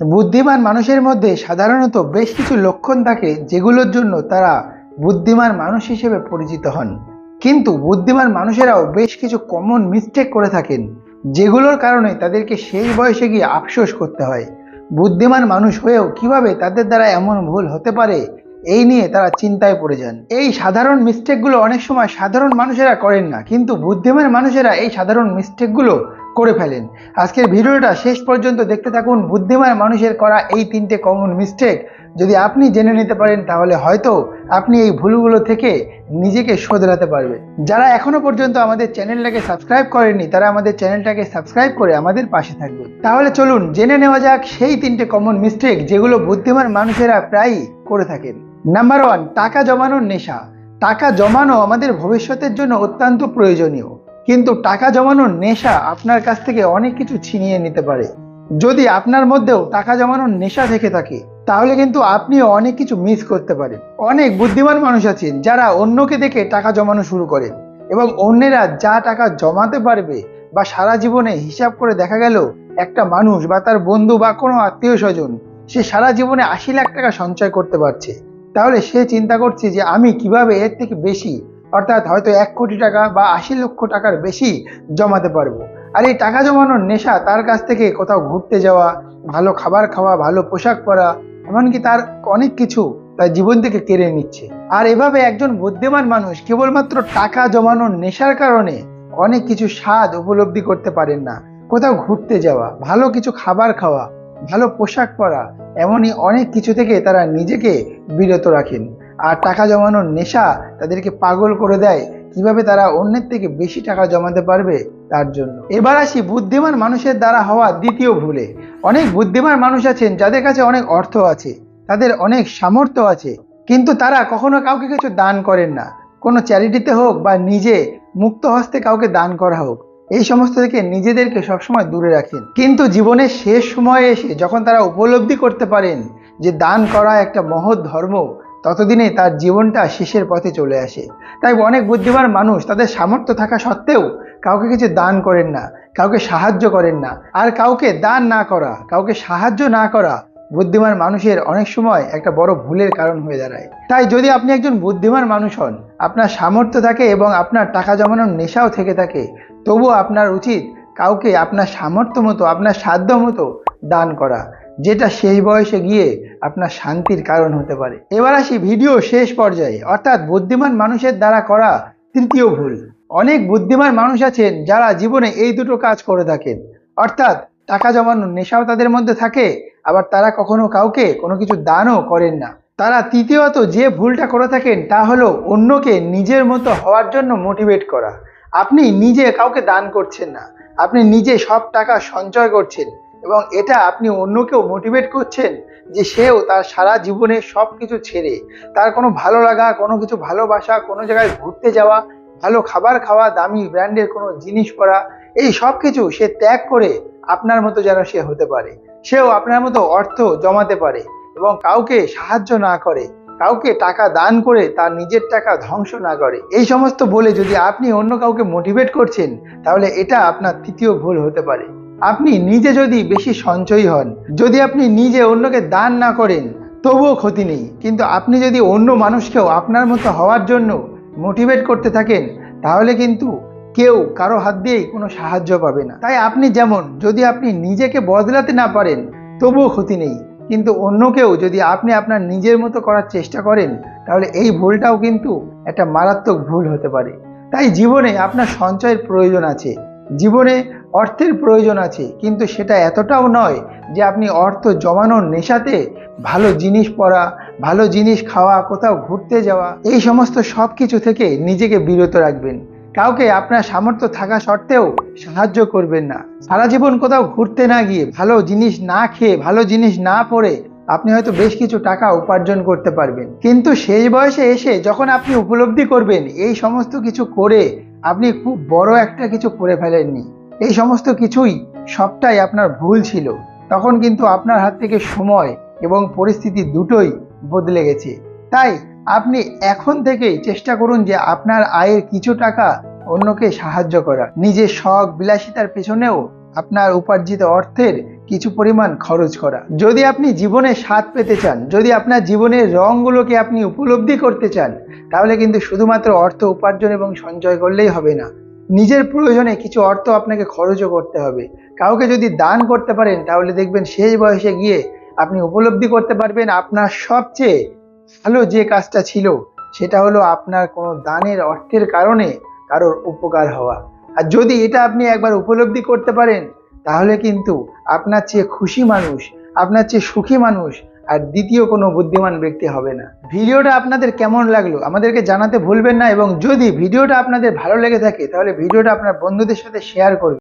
বুদ্ধিমান মানুষের মধ্যে সাধারণত বেশ কিছু লক্ষণ থাকে যেগুলোর জন্য তারা বুদ্ধিমান মানুষ হিসেবে পরিচিত হন। কিন্তু বুদ্ধিমান মানুষেরাও বেশ কিছু কমন মিস্টেক করে থাকেন, যেগুলোর কারণে তাদেরকে সেই বয়সে গিয়ে আফসোস করতে হয়। বুদ্ধিমান মানুষ হয়েও কীভাবে তাদের দ্বারা এমন ভুল হতে পারে, এই নিয়ে তারা চিন্তায় পড়ে যান। এই সাধারণ মিস্টেকগুলো অনেক সময় সাধারণ মানুষেরা করেন না, কিন্তু বুদ্ধিমান মানুষেরা এই সাধারণ মিস্টেকগুলো করে ফেলেন। আজকের ভিডিওটা শেষ পর্যন্ত দেখতে থাকুন। বুদ্ধিমান মানুষের করা এই তিনটে কমন মিস্টেক যদি আপনি জেনে নিতে পারেন, তাহলে হয়তো আপনি এই ভুলগুলো থেকে নিজেকে শোধরাতে পারবেন। যারা এখনও পর্যন্ত আমাদের চ্যানেলটাকে সাবস্ক্রাইব করেননি, তারা আমাদের চ্যানেলটাকে সাবস্ক্রাইব করে আমাদের পাশে থাকবে তাহলে চলুন, জেনে নেওয়া যাক সেই তিনটে কমন মিস্টেক যেগুলো বুদ্ধিমান মানুষেরা প্রায়ই করে থাকেন। নাম্বার ওয়ান টাকা জমানোর নেশা। টাকা জমানো আমাদের ভবিষ্যতের জন্য অত্যন্ত প্রয়োজনীয়। কিন্তু টাকা জমানোর নেশা আপনার কাছ থেকে অনেক কিছু ছিনিয়ে নিতে পারে। যদি আপনার মধ্যেও টাকা জমানোর নেশা থেকে থাকে, তাহলে কিন্তু আপনিও অনেক কিছু মিস করতে পারেন। অনেক বুদ্ধিমান মানুষ আছেন যারা অন্যকে দেখে টাকা জমানো শুরু করেন এবং অন্যেরা যা টাকা জমাতে পারবে বা সারা জীবনে হিসাব করে দেখা গেল একটা মানুষ বা তার বন্ধু বা কোনো আত্মীয় স্বজন সে সারা জীবনে আশি লাখ টাকা সঞ্চয় করতে পারছে। তাহলে সে চিন্তা করছে যে আমি কীভাবে এর থেকে বেশি অর্থাৎ হয়তো এক কোটি টাকা বা আশি লক্ষ টাকার বেশি জমাতে পারব। আর এই টাকা জমানোর নেশা তার কাছ থেকে কোথাও ঘুরতে যাওয়া, ভালো খাবার খাওয়া, ভালো পোশাক পরা, এমনকি তার অনেক কিছু তার জীবন থেকে কেড়ে নিচ্ছে। আর এভাবে একজন বুদ্ধিমান মানুষ কেবলমাত্র টাকা জমানোর নেশার কারণে অনেক কিছু স্বাদ উপলব্ধি করতে পারেন না। কোথাও ঘুরতে যাওয়া, ভালো কিছু খাবার খাওয়া, ভালো পোশাক পরা, এমনই অনেক কিছু থেকে তারা নিজেকে বিরত রাখেন। আর টাকা জমানোর নেশা তাদেরকে পাগল করে দেয়, কীভাবে তারা অন্যের থেকে বেশি টাকা জমাতে পারবে তার জন্য। এবার আসি বুদ্ধিমান মানুষের দ্বারা হওয়া দ্বিতীয় ভুলে। অনেক বুদ্ধিমান মানুষ আছেন যাদের কাছে অনেক অর্থ আছে, তাদের অনেক সামর্থ্য আছে, কিন্তু তারা কখনো কাউকে কিছু দান করেন না। কোনো চ্যারিটিতে হোক বা নিজে মুক্ত হস্তে কাউকে দান করা হোক, এই সমস্ত থেকে নিজেদেরকে সবসময় দূরে রাখেন। কিন্তু জীবনের শেষ সময়ে এসে যখন তারা উপলব্ধি করতে পারেন যে দান করা একটা মহৎ ধর্ম ততদিনে তার জীবনটা শেষের পথে চলে আসে। তাই অনেক বুদ্ধিমান মানুষ তাদের সামর্থ্য থাকা সত্ত্বেও কাউকে কিছু দান করেন না, কাউকে সাহায্য করেন না। আর কাউকে দান না করা, কাউকে সাহায্য না করা বুদ্ধিমান মানুষের অনেক সময় একটা বড় ভুলের কারণ হয়ে দাঁড়ায়। তাই যদি আপনি একজন বুদ্ধিমান মানুষ হন, আপনার সামর্থ্য থাকে এবং আপনার টাকা জমানোর নেশাও থেকে থাকে, তবুও আপনার উচিত কাউকে আপনার সামর্থ্য মতো, আপনার সাধ্য মতো দান করা। যেটা সেই বয়সে গিয়ে আপনার শান্তির কারণ হতে পারে। এবার আসি ভিডিও শেষ পর্যায়ে। অর্থাৎ বুদ্ধিমান মানুষের দ্বারা করা তৃতীয় ভুল। অনেক বুদ্ধিমান মানুষ আছেন যারা জীবনে এই দুটো কাজ করে থাকেন। অর্থাৎ টাকা জমানোর নেশাও তাদের মধ্যে থাকে, আবার তারা কখনো কাউকে কোনো কিছু দানও করেন না। তারা তৃতীয়ত যে ভুলটা করে থাকেন তা হলো অন্যকে নিজের মতো হওয়ার জন্য মোটিভেট করা। আপনি নিজে কাউকে দান করছেন না। আপনি নিজে সব টাকা সঞ্চয় করছেন। এবং এটা আপনি অন্যকেও মোটিভেট করছেন যে সেও তার সারা জীবনে সব কিছু ছেড়ে, তার কোনো ভালো লাগা, কোনো কিছু ভালোবাসা, কোনো জায়গায় ঘুরতে যাওয়া, ভালো খাবার খাওয়া, দামি ব্র্যান্ডের কোনো জিনিস পরা, এই সব কিছু সে ত্যাগ করে আপনার মতো যেন সে হতে পারে। সেও আপনার মতো অর্থ জমাতে পারে এবং কাউকে সাহায্য না করে, কাউকে টাকা দান করে তার নিজের টাকা ধ্বংস না করে। এই সমস্ত বলে যদি আপনি অন্য কাউকে মোটিভেট করছেন, তাহলে এটা আপনার তৃতীয় ভুল হতে পারে। আপনি নিজে যদি বেশি সঞ্চয়ী হন, যদি আপনি নিজে অন্যকে দান না করেন, তবুও ক্ষতি নেই। কিন্তু আপনি যদি অন্য মানুষকেও আপনার মতো হওয়ার জন্য মোটিভেট করতে থাকেন, তাহলে কিন্তু কেউ কারও হাত দিয়েই কোনো সাহায্য পাবে না। তাই আপনি যেমন, যদি আপনি নিজেকে বদলাতে না পারেন, তবুও ক্ষতি নেই। কিন্তু অন্যকেও যদি আপনি আপনার নিজের মতো করার চেষ্টা করেন, তাহলে এই ভুলটাও কিন্তু একটা মারাত্মক ভুল হতে পারে। তাই জীবনে আপনার সঞ্চয়ের প্রয়োজন আছে। জীবনে অর্থের প্রয়োজন আছে, কিন্তু সেটা এতটাও নয় যে আপনি অর্থ জমানোর নেশাতে ভালো জিনিস পরা, ভালো জিনিস খাওয়া, কোথাও ঘুরতে যাওয়া, এই সমস্ত সব কিছু থেকে নিজেকে বিরত রাখবেন। কাউকে আপনার সামর্থ্য থাকা সত্ত্বেও সাহায্য করবেন না। সারা জীবন কোথাও ঘুরতে না গিয়ে ভালো জিনিস না খেয়ে, ভালো জিনিস না পরে আপনি হয়তো বেশ কিছু টাকা উপার্জন করতে পারবেন। কিন্তু শেষ বয়সে এসে যখন আপনি উপলব্ধি করবেন এই সমস্ত কিছু করে আপনি খুব বড় একটা কিছু করে ফেলেননি। এই সমস্ত কিছুই সবটাই আপনার ভুল ছিল। তখন কিন্তু আপনার হাত থেকে সময় এবং পরিস্থিতি দুটোই বদলে গেছে। তাই আপনি এখন থেকেই চেষ্টা করুন যে আপনার আয়ের কিছু টাকা অন্যকে সাহায্য করা নিজের শখ বিলাসিতার পেছনেও আপনার উপার্জিত অর্থের কিছু পরিমাণ খরচ করা। যদি আপনি জীবনে স্বাদ পেতে চান, যদি আপনার জীবনের রঙগুলোকে আপনি উপলব্ধি করতে চান, তাহলে কিন্তু শুধুমাত্র অর্থ উপার্জন এবং সঞ্চয় করলেই হবে না। নিজের প্রয়োজনে কিছু অর্থ আপনাকে খরচও করতে হবে। কাউকে যদি দান করতে পারেন, তাহলে দেখবেন শেষ বয়সে গিয়ে আপনি উপলব্ধি করতে পারবেন আপনার সবচেয়ে ভালো যে কাজটা ছিল, সেটা হলো আপনার কোনো দানের অর্থের কারণে কারোর উপকার হওয়া। আর যদি এটা আপনি একবার উপলব্ধি করতে পারেন তাহলে কিন্তু আপনার চেয়ে খুশি মানুষ, আপনার চেয়ে সুখী মানুষ আর দ্বিতীয় কোনো বুদ্ধিমান ব্যক্তি হবে না। ভিডিওটা আপনাদের কেমন লাগল আমাদেরকে জানাতে ভুলবেন না এবং যদি ভিডিওটা আপনাদের ভালো লেগে থাকে তাহলে ভিডিওটা আপনার বন্ধুদের সাথে শেয়ার করবেন